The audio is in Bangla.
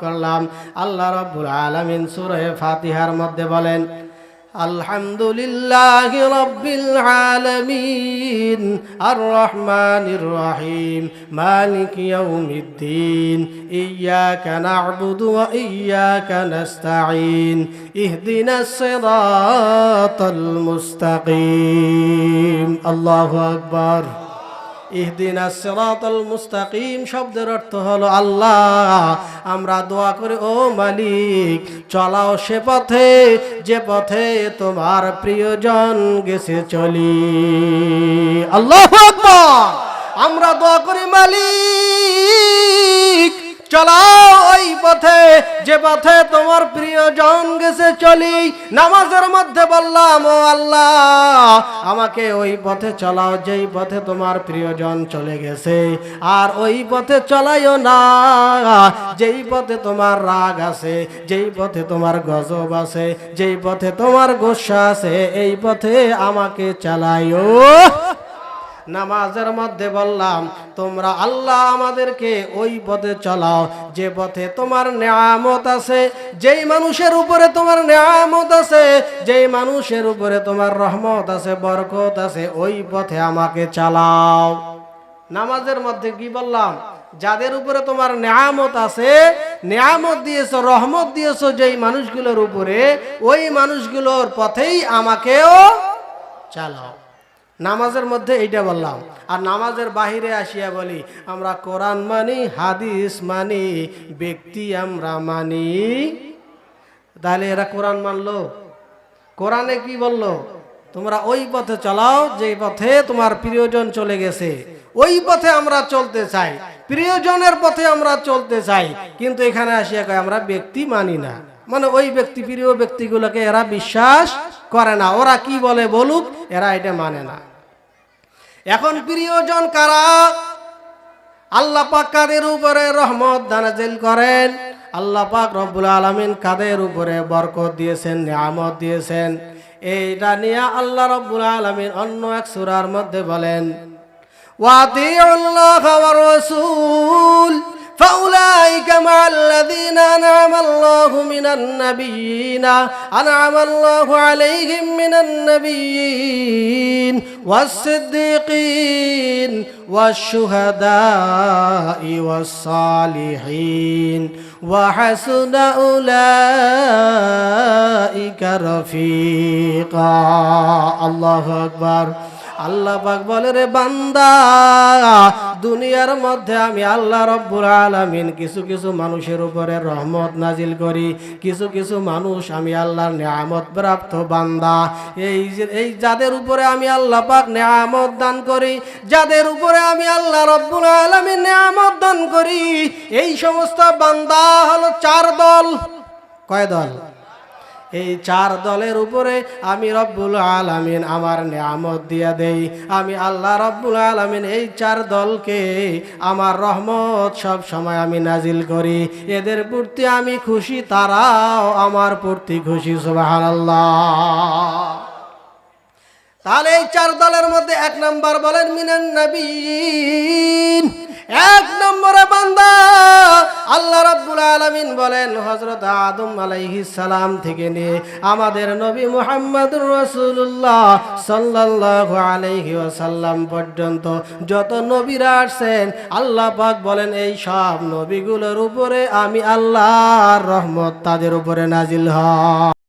করলাম আল্লাহ রব্বুল আলামিন সূরা ফাতিহার মধ্যে বলেন الحمد لله رب العالمين الرحمن الرحيم مالك يوم الدين إياك نعبد وإياك نستعين اهدنا الصراط المستقيم الله أكبر ইহদিনা সিরাতাল মুস্তাকিম শব্দের অর্থ হলো আল্লাহ। আমরা দোয়া করি, ও মালিক, চলাও সে পথে, যে পথে তোমার প্রিয়জন গেছে চলি। আল্লাহ আমরা দোয়া করি, মালিক, চলাও ওই পথে, যে পথে তোমার প্রিয়জন গেছে, চলি। নামাজের মধ্যে বললাম, ও আল্লাহ, আমাকে ওই পথে চলাও, যেই পথে তোমার প্রিয়জন চলে গেছে। আর ওই পথে চলাইও না, যেই পথে তোমার রাগ আছে, যেই পথে তোমার গজব আছে, যেই পথে তোমার গোসা আছে, এই পথে আমাকে চালাইও। নামাজের মধ্যে বললাম, তোমরা আল্লাহ আমাদেরকে ওই পথে চলাও, যে পথে তোমার নেয়ামত আছে, যেই মানুষের উপরে তোমার নেয়ামত আছে, যেই মানুষের উপরে তোমার রহমত আছে, বরকত আছে, ওই পথে আমাকে চালাও। নামাজের মধ্যে কি বললাম, যাদের উপরে তোমার নেয়ামত আছে, নেয়ামত দিয়েছ, রহমত দিয়েছ, যেই মানুষগুলোর উপরে, ওই মানুষগুলোর পথেই আমাকেও চালাও। নামাজের মধ্যে এইটা বললাম। আর নামাজের বাহিরে আসিয়া বলি, আমরা কোরআন মানি, হাদিস মানি, ব্যক্তি আমরা মানি। তাহলে এরা কোরআন মানলো। কোরআনে কি বলল? তোমরা ওই পথে চালাও যে পথে তোমার প্রিয়জন চলে গেছে। ওই পথে আমরা চলতে চাই, প্রিয়জনের পথে আমরা চলতে চাই। কিন্তু এখানে আসিয়া কয়, আমরা ব্যক্তি মানি না। মানে ওই ব্যক্তি, প্রিয় ব্যক্তিগুলোকে এরা বিশ্বাস করে না। ওরা কি বলে বলুক, এরা এটা মানে না। এখন প্রিয়জন কারা? আল্লাহ পাক কাদের উপরে রহমত দানাজিল করেন? আল্লাহ পাক রব্বুল আলমিন কাদের উপরে বরকত দিয়েছেন, নিয়ামত দিয়েছেন? এইটা নিয়ে আল্লাহ রব্বুল আলমিন অন্য এক সুরার মধ্যে বলেন ওয়াদি আল্লাহ রসুল। فأولئك مع الذين أنعم الله من النبيين أنعم الله عليهم من النبيين والصديقين والشهداء والصالحين وحسن أولئك رفيقا الله أكبر আল্লাহ পাক বলে রে বান্দা দুনিয়ার মধ্যে আমি আল্লাহ রব্বুল আলামিন কিছু কিছু মানুষের উপরে রহমত নাজিল করি। কিছু কিছু মানুষ আমি আল্লাহর নিয়ামত প্রাপ্ত বান্দা। এই যে, এই যাদের উপরে আমি আল্লাহ পাক নিয়ামত দান করি, যাদের উপরে আমি আল্লাহ রব্বুল আলমিন নিয়ামত দান করি, এই সমস্ত বান্দা হলো চার দল। কয় দল? এই চার দলের উপরে আমি রব্বুল আলামিন আমার নিয়ামত দিয়া দেই। আমি আল্লাহ রব্বুল আলামিন এই চার দলকে আমার রহমত সব সময় আমি নাজিল করি। এদের প্রতি আমি খুশি, তারাও আমার প্রতি খুশি সুবাহান তাহলে এই চার দলের মধ্যে এক নম্বর বলেন মিনান নবীন বলেন হজরত আদম আলাইহি সালাম থেকে নিয়ে আমাদের নবী মুহাম্মদ রসুল্লাহ সাল্লাহ আলাইহি ওসাল্লাম পর্যন্ত যত নবীরা আসছেন, আল্লাহ পাক বলেন, এই সব নবীগুলোর উপরে আমি আল্লাহ রহমত তাদের উপরে নাজিল হয়।